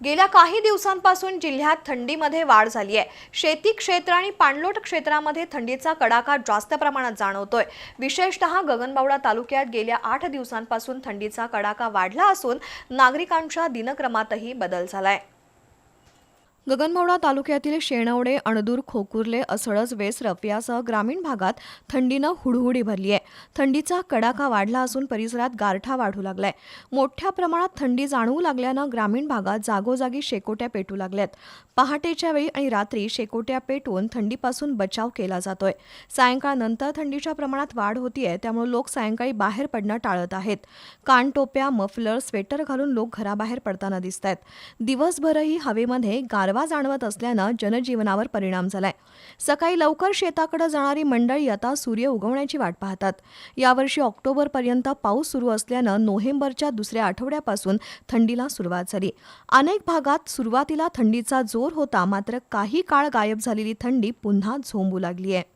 गेल्या काही दिवसांपासून जिल्ह्यात थंडीमध्ये वाढ झाली आहे. शेती क्षेत्र आणि पाणलोट क्षेत्रामध्ये थंडीचा कडाका जास्त प्रमाणात जाणवतोय. विशेषतः गगनबावडा तालुक्यात गेल्या आठ दिवसांपासून थंडीचा कडाका वाढला असून नागरिकांच्या दिनक्रमातही बदल झालाय. गगनबावडा तालुक्यातील शेणवडे अणदूर खोकुर्ले असळस वेसरफ यासह ग्रामीण भागात थंडीनं हुडहुडी भरली आहे. थंडीचा कडाका वाढला असून परिसरात गारठा वाढू लागलाय. मोठ्या प्रमाणात थंडी जाणवू लागल्यानं ग्रामीण भागात जागोजागी शेकोट्या पेटू लागल्यात. पहाटेच्या वेळी आणि रात्री शेकोट्या पेटवून थंडीपासून बचाव केला जातोय. सायंकाळनंतर थंडीच्या प्रमाणात वाढ होतीये त्यामुळे लोक सायंकाळी बाहेर पडणं टाळत आहेत. कानटोप्या मफलर स्वेटर घालून लोक घराबाहेर पडताना दिसत आहेत दिवसभरही हवेमध्ये गार गारवा जाणवत असल्यानं जनजीवनावर परिणाम झालाय. सकाळी लवकर शेताकडे जाणारी मंडळी आता सूर्य उगवण्याची वाट पाहतात. यावर्षी ऑक्टोबरपर्यंत पाऊस सुरू असल्यानं नोव्हेंबरच्या दुसऱ्या आठवड्यापासून थंडीला सुरुवात झाली. अनेक भागात सुरुवातीला थंडीचा जोर होता मात्र काही काळ गायब झालेली थंडी पुन्हा झोंबू लागली आहे